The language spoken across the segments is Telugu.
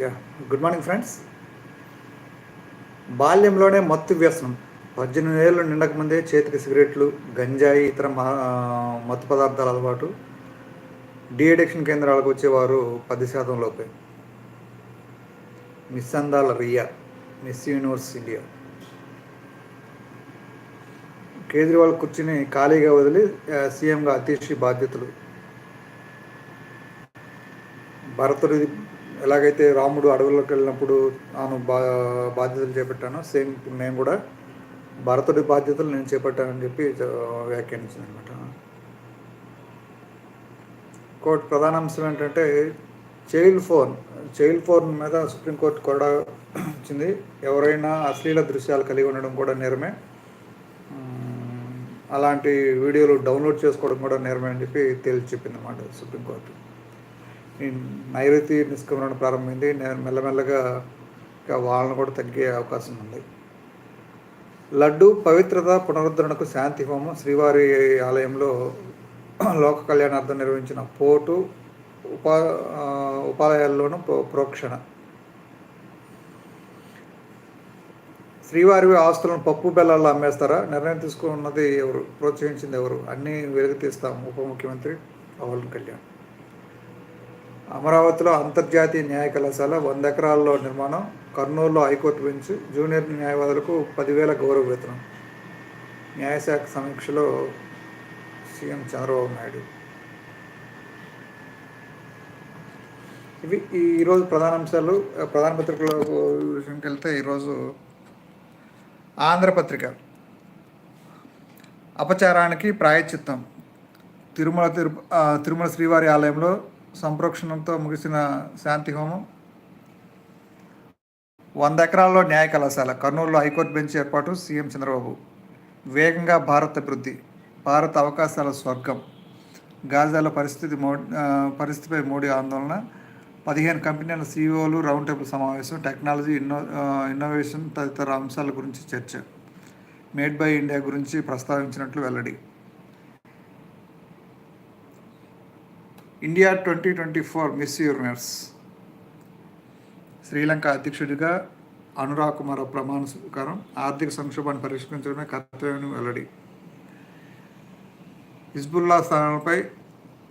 గుడ్ మార్నింగ్ ఫ్రెండ్స్ బాల్యంలోనే మత్తు వ్యసనం. పద్దెనిమిది ఏళ్ళు నిండక ముందే చేతికి సిగరెట్లు గంజాయి ఇతర మత్తు పదార్థాల అలవాటు డి అడిక్షన్ కేంద్రాలకు వచ్చేవారు పది శాతం లోపే. మిస్ అందాల Rhea miss universe India. Kejriwal కూర్చుని ఖాళీగా వదిలి సీఎంగా అతీష్ బాధ్యతలు. భరతుడి ఎలాగైతే రాముడు అడవుల్లోకి వెళ్ళినప్పుడు తాను బా బాధ్యతలు చేపట్టానో సేమ్ ఇప్పుడు నేను కూడా భరతుడి బాధ్యతలు నేను చేపట్టానని చెప్పి వ్యాఖ్యానించింది అనమాట కోర్టు ప్రధాన అంశం ఏంటంటే చైల్డ్ ఫోన్ చైల్డ్ ఫోన్ మీద సుప్రీంకోర్టు కూడా ఇచ్చింది. ఎవరైనా అశ్లీల దృశ్యాలు కలిగి ఉండడం కూడా నేరమే. అలాంటి వీడియోలు డౌన్లోడ్ చేసుకోవడం కూడా నేరమే అని చెప్పి తేల్చి చెప్పింది అన్నమాట సుప్రీంకోర్టు నైరుతి నిష్క్రమణ ప్రారంభమైంది. నేను మెల్లమెల్లగా ఇంకా వాళ్ళను కూడా తగ్గే అవకాశం ఉంది. లడ్డు పవిత్రత పునరుద్ధరణకు శాంతి హోమం శ్రీవారి ఆలయంలో లోక కళ్యాణార్థం నిర్వహించిన పోటు ఉపా ఆ, ఉపాలయాల్లోనూ ప్రో- ప్రోక్షణ. శ్రీవారి ఆస్తులను పప్పు బెల్లాల్లో అమ్మేస్తారా? నిర్ణయం తీసుకున్నది ఎవరు? ప్రోత్సహించింది ఎవరు? అన్నీ వెలుగు తీస్తాం ఉప ముఖ్యమంత్రి పవన్ కళ్యాణ్. అమరావతిలో అంతర్జాతీయ న్యాయ కళాశాల వంద ఎకరాల్లో నిర్మాణం కర్నూలులో హైకోర్టు బెంచ్ జూనియర్ న్యాయవాదులకు పదివేల గౌరవ వేతనం. న్యాయశాఖ సమీక్షలో సీఎం చంద్రబాబు నాయుడు. ఇవి ఈరోజు ప్రధాన అంశాలు ప్రధాన పత్రికల విషయంకి వెళ్తే ఈరోజు ఆంధ్రపత్రిక. అపచారానికి ప్రాయచిత్తం తిరుమల తిరు తిరుమల శ్రీవారి ఆలయంలో సంప్రోక్షణంతో ముగిసిన శాంతి హోమం. వంద ఎకరాల్లో న్యాయ కళాశాల కర్నూలులో హైకోర్టు బెంచ్ ఏర్పాటు సీఎం చంద్రబాబు. వేగంగా భారత్ అభివృద్ధి భారత అవకాశాల స్వర్గం. గాజాల పరిస్థితి మో పరిస్థితిపై మోడీ ఆందోళన. పదిహేను కంపెనీల సీఈఓలు రౌండ్ టేబుల్ సమావేశం టెక్నాలజీ ఇన్నో ఇన్నోవేషన్ తదితర అంశాల గురించి చర్చ. మేడ్ బై ఇండియా గురించి ప్రస్తావించినట్లు వెల్లడి. India twenty twenty four miss universe Sri Lanka అధ్యక్షుడిగా అనురాగ్ కుమార్ ప్రమాణ స్వీకారం ఆర్థిక సంక్షోభాన్ని పరిష్కరించడమే కర్తవ్యం వెల్లడి. హిజ్బుల్లా స్థానాలపై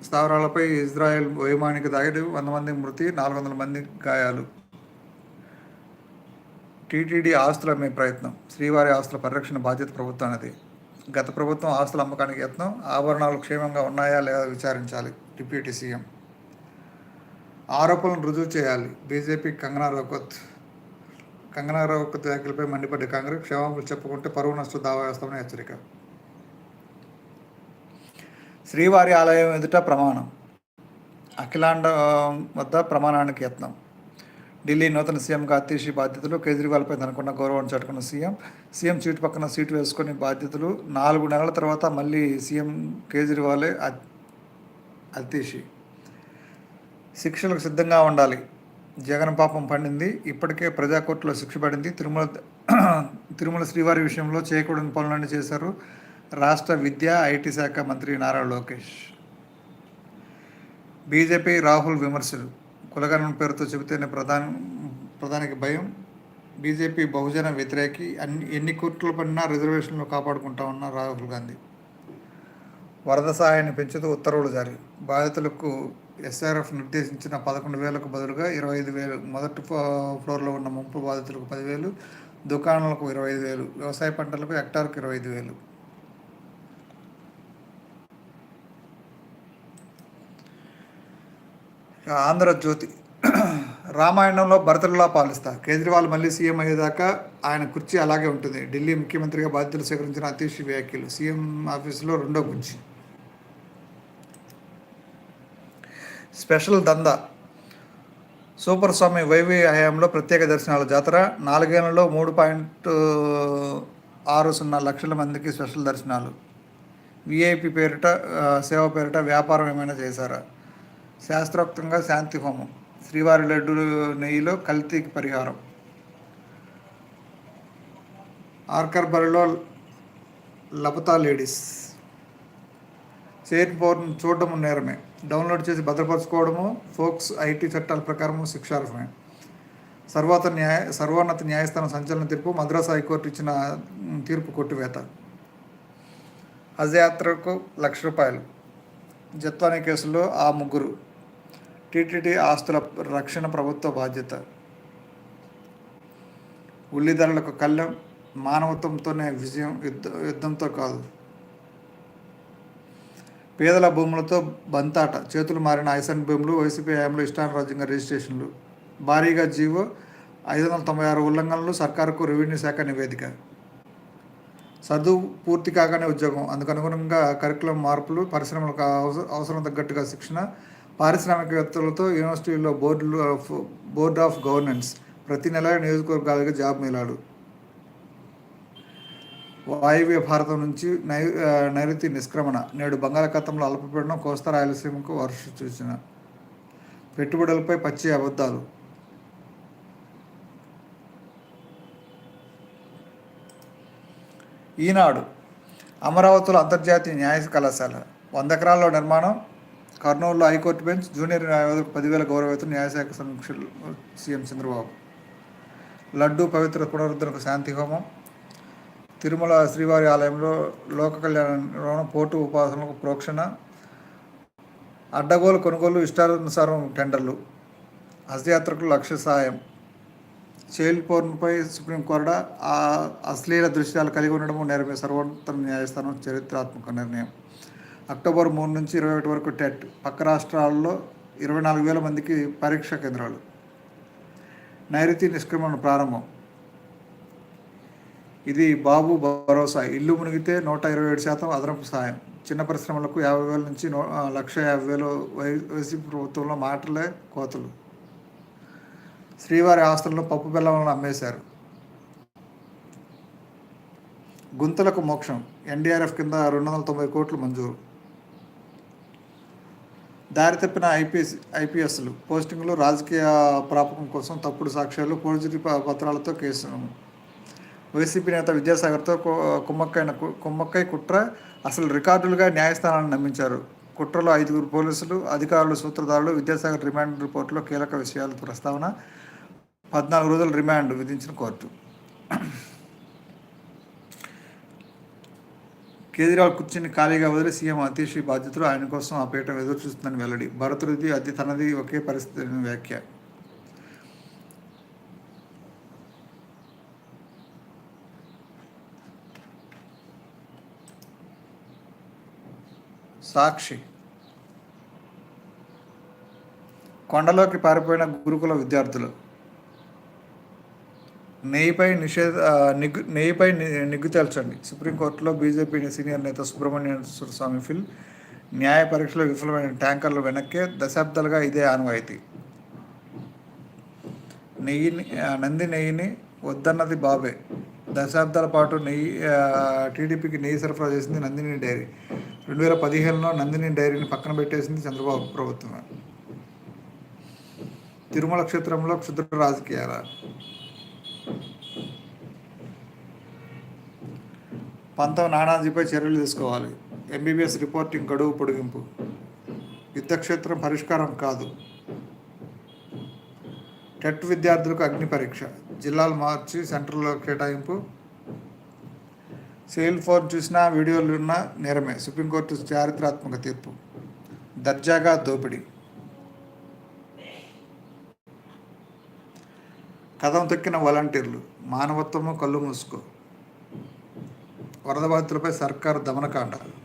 స్థావరాలపై ఇజ్రాయెల్ వైమానిక దాడి వంద మంది మృతి నాలుగు వందల మంది గాయాలు. టీటీడీ ఆస్తుల అమ్మే ప్రయత్నం శ్రీవారి ఆస్తుల పరిరక్షణ బాధ్యత ప్రభుత్వానిది. గత ప్రభుత్వం ఆస్తుల అమ్మకానికి యత్నం ఆభరణాలు క్షేమంగా ఉన్నాయా లేదా విచారించాలి. Deputy CM. ఆరోపణలు రుజువు చేయాలి. బీజేపీ కంగనా రౌకత్ కంగనా రౌకత్ వ్యాఖ్యలపై మండిపడ్డ కాంగ్రెస్ క్షమాపణలు చెప్పుకుంటే పరువు నష్ట దావా వేస్తామని హెచ్చరిక. శ్రీవారి ఆలయం ఎదుట ప్రమాణం. అఖిలాండ వద్ద ప్రమాణానికి యత్నం. ఢిల్లీ నూతన సీఎంగా అతీషి బాధ్యతలు కేజ్రీవాల్పై తనకున్న గౌరవం చాటుకున్న సీఎం. సీఎం సీటు పక్కన సీటు వేసుకుని బాధ్యతలు నాలుగు నెలల తర్వాత మళ్ళీ సీఎం కేజ్రీవాలే అది అతీషి శిక్షలకు సిద్ధంగా ఉండాలి. జగన్ పాపం పండింది. ఇప్పటికే ప్రజాకోర్టులో శిక్ష పడింది. తిరుమల తిరుమల శ్రీవారి విషయంలో చేయకూడని పనులన్నీ చేశారు రాష్ట్ర విద్యా ఐటీ శాఖ మంత్రి నారా లోకేష్. బీజేపీ రాహుల్ విమర్శలు. కులగణన పేరుతో చెబితేనే ప్రధాని ప్రధానికి భయం. బీజేపీ బహుజన వ్యతిరేకి అన్ని ఎన్ని కోట్ల పడినా రిజర్వేషన్లు కాపాడుకుంటామన్న రాహుల్ గాంధీ. వరద సహాయాన్ని పెంచుతూ ఉత్తర్వులు జారీ. బాధితులకు ఎస్ఆర్ఎఫ్ నిర్దేశించిన పదకొండు వేలకు బదులుగా ఇరవై ఐదు వేలు మొదటి ఫ్లో- ఫ్లోర్లో ఉన్న ముంపు బాధితులకు పదివేలు దుకాణాలకు ఇరవై ఐదు వేలు వ్యవసాయ పంటలకు హెక్టార్కు ఇరవై ఐదు వేలు. ఆంధ్రజ్యోతి రామాయణంలో భరతలులా పాలిస్తా. కేజ్రీవాల్ మళ్ళీ సీఎం అయ్యేదాకా ఆయన కుర్చీ అలాగే ఉంటుంది. ఢిల్లీ ముఖ్యమంత్రిగా బాధ్యతలు స్వీకరించిన అతీష్ వ్యాఖ్యలు. సీఎం ఆఫీసులో రెండో కుర్చీ స్పెషల్ దందా. సూపర్ స్వామి వైవి హయాంలో ప్రత్యేక దర్శనాల జాతర. నాలుగేళ్ళలో మూడు పాయింట్ ఆరు సున్నా లక్షల మందికి స్పెషల్ దర్శనాలు. విఐపి పేరిట సేవ పేరిట వ్యాపారం ఏమైనా చేశారా? శాస్త్రోక్తంగా శాంతి హోమం. శ్రీవారి లడ్డు నెయ్యిలో కల్తీకి పరిహారం. ఆర్కర్ బరిలో లబతా లేడీస్. చైన్ పోర్న్ చూడడం నేరమే. డౌన్లోడ్ చేసి భద్రపరచుకోవడము ఫోక్స్ ఐటీ చట్టాల ప్రకారము శిక్షార్హమే. సర్వోన్నత న్యాయ సర్వోన్నత న్యాయస్థానం సంచలన తీర్పు మద్రాస్ హైకోర్టు ఇచ్చిన తీర్పు కొట్టివేత. హజ్ యాత్రకు లక్ష రూపాయలు. జత్వాని కేసులో ఆ ముగ్గురు. టీటీడీ ఆస్తుల రక్షణ ప్రభుత్వ బాధ్యత. ఉల్లి ధరలకు కళ్ళెం మానవత్వంతోనే విజయం యుద్ధ యుద్ధంతో కాదు. పేదల భూములతో బంతాట. చేతులు మారిన ఐసన్ భూములు వైసీపీ హయాంలో ఇష్టానురాజ్యంగా రిజిస్ట్రేషన్లు. భారీగా జీవో ఐదు వందల తొంభై ఆరు ఉల్లంఘనలు సర్కారుకు రెవెన్యూ శాఖ నివేదిక. చదువు పూర్తి కాగానే ఉద్యోగం. అందుకు అనుగుణంగా కరికులం మార్పులు పరిశ్రమలకు అవస- అవసరం తగ్గట్టుగా శిక్షణ పారిశ్రామికవేత్తలతో యూనివర్సిటీల్లో బోర్డులు ఆఫ్ బోర్డ్ ఆఫ్ గవర్నెన్స్. ప్రతి నెల నియోజకవర్గాలకు జాబ్ మేళాలు. వాయువ్య భారతం నుంచి నై నైరుతి నిష్క్రమణ నేడు బంగాళాఖాతంలో అల్పపీడనం కోస్తా రాయలసీమకు వర్ష సూచన. పెట్టుబడులపై పచ్చి అబద్ధాలు. ఈనాడు అమరావతిలో అంతర్జాతీయ న్యాయ కళాశాల. వంద ఎకరాల్లో నిర్మాణం. కర్నూలులో హైకోర్టు బెంచ్. జూనియర్ న్యాయవాదులకు పదివేల గౌరవేతన న్యాయశాఖ సమీక్షలు. సీఎం చంద్రబాబు. లడ్డూ పవిత్ర పునరుద్ధరణకు శాంతి హోమం. తిరుమల శ్రీవారి ఆలయంలో లోక కళ్యాణ పోటు ఉపాసనలకు ప్రోక్షణ అడ్డగోలు కొనుగోలు ఇష్టానుసారం టెండర్లు హస్తయాత్రకు లక్ష్య సాయం. చైల్డ్ పోర్న్పై సుప్రీంకోర్టు ఆ అశ్లీల దృశ్యాలు కలిగి ఉండడం నేరమే సర్వోత్తమ న్యాయస్థానం చరిత్రాత్మక నిర్ణయం. అక్టోబర్ మూడు నుంచి ఇరవై ఒకటి వరకు టెట్ పక్క రాష్ట్రాల్లో ఇరవై నాలుగు వేల మందికి పరీక్షా కేంద్రాలు. నైరుతి నిష్క్రమణ ప్రారంభం. ఇది బాబు భరోసా. ఇల్లు మునిగితే నూట ఇరవై ఏడు శాతం అదనపు సాయం. చిన్న పరిశ్రమలకు యాభై వేల నుంచి నూ లక్ష యాభై వేలు వై- వైసీపీ ప్రభుత్వంలో మాటలే కోతలు. శ్రీవారి ఆస్తులను పప్పు బెల్లంలో అమ్మేశారు. గుంతలకు మోక్షం. ఎన్డీఆర్ఎఫ్ కింద రెండు వందల తొంభై కోట్లు మంజూరు. దారి తప్పిన ఐపీఎస్ ఐపీఎస్లు. పోస్టింగ్లు రాజకీయ ప్రాపకం కోసం తప్పుడు సాక్ష్యాలు ఫోర్జరీ పత్రాలతో కేసు వైసీపీ నేత విద్యాసాగర్తో కుమ్మక్కైన కు- కుమ్మక్కై కుట్ర అసలు రికార్డులుగా న్యాయస్థానాన్ని నమ్మించారు. కుట్రలో ఐదుగురు పోలీసులు అధికారులు సూత్రధారులు విద్యాసాగర్ రిమాండ్ రిపోర్టులో కీలక విషయాల ప్రస్తావన పద్నాలుగు రోజుల రిమాండ్ విధించిన కోర్టు. కేజ్రీవాల్ కుర్చీని ఖాళీగా వదిలి సీఎం అతీష్ బాధ్యతలు ఆయన కోసం ఆ పీఠం ఎదురు చూస్తుందని వెల్లడి భరతుడిది అది తనది ఒకే పరిస్థితి వ్యాఖ్య. సాక్షి. కొండలోకి పారిపోయిన గురుకుల విద్యార్థులు. నెయ్యిపై నిషేధ నిగ్గు నెయ్యిపై నిగ్గు తేల్చండి. సుప్రీంకోర్టులో బీజేపీ సీనియర్ నేత సుబ్రహ్మణ్యేశ్వర స్వామి ఫిల్ న్యాయ పరీక్షలో విఫలమైన ట్యాంకర్లు వెనక్కే దశాబ్దాలుగా ఇదే ఆనవాయితీ. నెయ్యిని నంది నెయ్యిని వద్దన్నది బాబే. దశాబ్దాల పాటు నెయ్యి టీడీపీకి నెయ్యి సరఫరా చేసింది నందిని డైరీ. రెండు వేల పదిహేనులో నందిని డైరీని పక్కన పెట్టేసింది చంద్రబాబు ప్రభుత్వం తిరుమల క్షేత్రంలో క్షుద్ర రాజకీయాల. పంతం నానాజీపై చర్యలు తీసుకోవాలి. ఎంబీబీఎస్ రిపోర్టింగ్ గడువు పొడిగింపు. యుద్ధక్షేత్రం పరిష్కారం కాదు. టెట్ విద్యార్థులకు అగ్ని పరీక్ష. జిల్లాలు మార్చి సెంటర్లో కేటాయింపు. సెల్ ఫోన్ చూసినా వీడియోలు ఉన్నా నేరమే. సుప్రీంకోర్టు చారిత్రాత్మక తీర్పు. దర్జాగా దోపిడీ. కథం తొక్కిన వాలంటీర్లు. మానవత్వము కళ్ళు మూసుకో. వరద బాధితులపై సర్కారు దమనకాండ.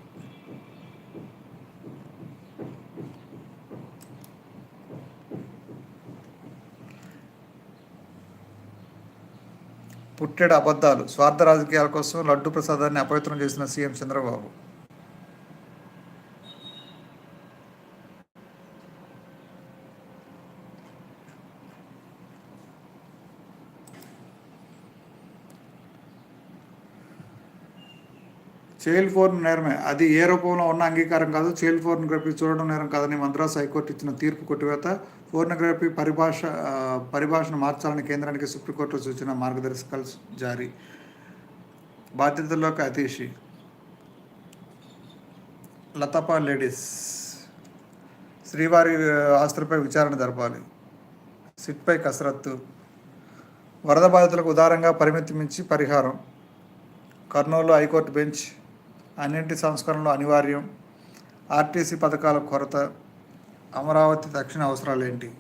పుట్టెడు అబద్ధాలు స్వార్థ రాజకీయాల కోసం లడ్డు ప్రసాదాన్ని అపవిత్రం చేసిన సీఎం చంద్రబాబు. చైల్డ్ ఫోర్న్ నేరమే. అది ఏ రూపంలో ఉన్న అంగీకారం కాదు చైల్డ్ ఫోర్నోగ్రఫీ చూడడం నేరం కాదని మద్రాసు హైకోర్టు ఇచ్చిన తీర్పు కొట్టివేత ఫోర్నోగ్రఫీ పరిభాష పరిభాషను మార్చాలని కేంద్రానికి సుప్రీంకోర్టు సూచన మార్గదర్శకాలు జారీ. బాధ్యతల్లోకి అతీషి. లతపా లేడీస్. శ్రీవారి ఆస్తులపై విచారణ జరపాలి. సిట్పై కసరత్తు. వరద బాధితులకు ఉదారంగా పరిమితి మించి పరిహారం. కర్నూలు హైకోర్టు బెంచ్ అన్నింటి సంస్కరణలు అనివార్యం. ఆర్టీసీ పథకాల కొరత అమరావతి తక్షణ అవసరాలు ఏంటి?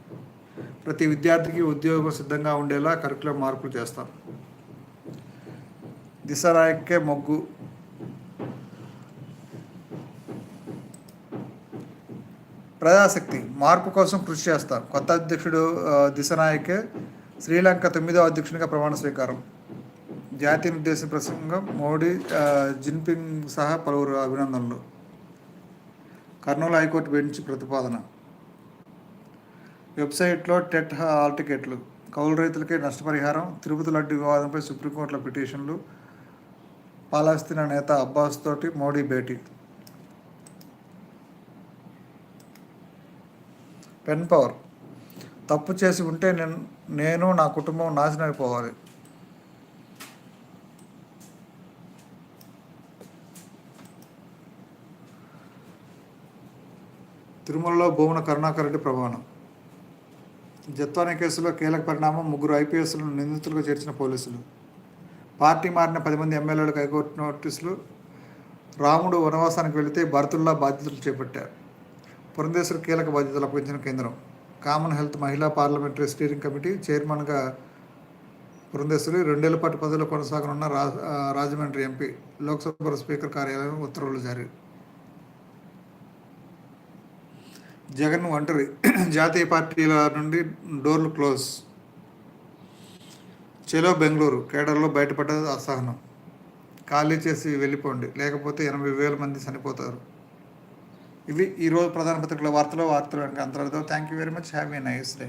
ప్రతి విద్యార్థికి ఉద్యోగం సిద్ధంగా ఉండేలా కరికులం మార్పులు చేస్తాం. దిశరాయక్కే మొగ్గు. ప్రజాశక్తి మార్పు కోసం కృషి చేస్తాం. కొత్త అధ్యక్షుడు దిశనాయకే శ్రీలంక తొమ్మిదో అధ్యక్షునిగా ప్రమాణ స్వీకారం. జాతీయ ఉద్దేశ ప్రసంగం మోడీ జిన్పింగ్ సహా పలువురు అభినందనలు. కర్నూలు హైకోర్టు బెంచ్ ప్రతిపాదన. వెబ్సైట్లో టెట్ హాల్ టికెట్లు. కౌలు రైతులకే నష్టపరిహారం. తిరుపతి లడ్డు వివాదంపై సుప్రీంకోర్టులో పిటిషన్లు. పాలస్తీనా నేత అబ్బాస్ తోటి మోడీ భేటీ. Pen power. తప్పు చేసి ఉంటే నేను నేను నా కుటుంబం నాశనం అయిపోవాలి. తిరుమలలో భూమన కరుణాకర్ రెడ్డి ప్రమాణం. జత్వాని కేసులో కీలక పరిణామం ముగ్గురు ఐపీఎస్లను నిందితులుగా చేర్చిన పోలీసులు. పార్టీ మారిన పది మంది ఎమ్మెల్యేలకు హైకోర్టు నోటీసులు. రాముడు వనవాసానికి వెళితే భరతుల్లా బాధ్యతలు చేపట్టారు. పురంధేశ్వర్ కీలక బాధ్యతలు అప్పగించిన కేంద్రం. కామన్ హెల్త్ మహిళా పార్లమెంటరీ స్టీరింగ్ కమిటీ చైర్మన్గా పురంధేశ్వరి రెండేళ్ళ పాటు పదవిలో కొనసాగనున్న రాజమండ్రి ఎంపీ లోక్సభ స్పీకర్ కార్యాలయం ఉత్తర్వులు జారీ. జగన్ ఒంటరి. జాతీయ పార్టీల నుండి డోర్లు క్లోజ్. చెలో బెంగళూరు కేడర్లో బయటపడ్డ అసహనం. ఖాళీ చేసి వెళ్ళిపోండి లేకపోతే ఎనభై వేల మంది చనిపోతారు. ఇవి ఈరోజు ప్రధాన పత్రికల వార్తలు వార్తలు అంతర్గతం thank you very much have a nice day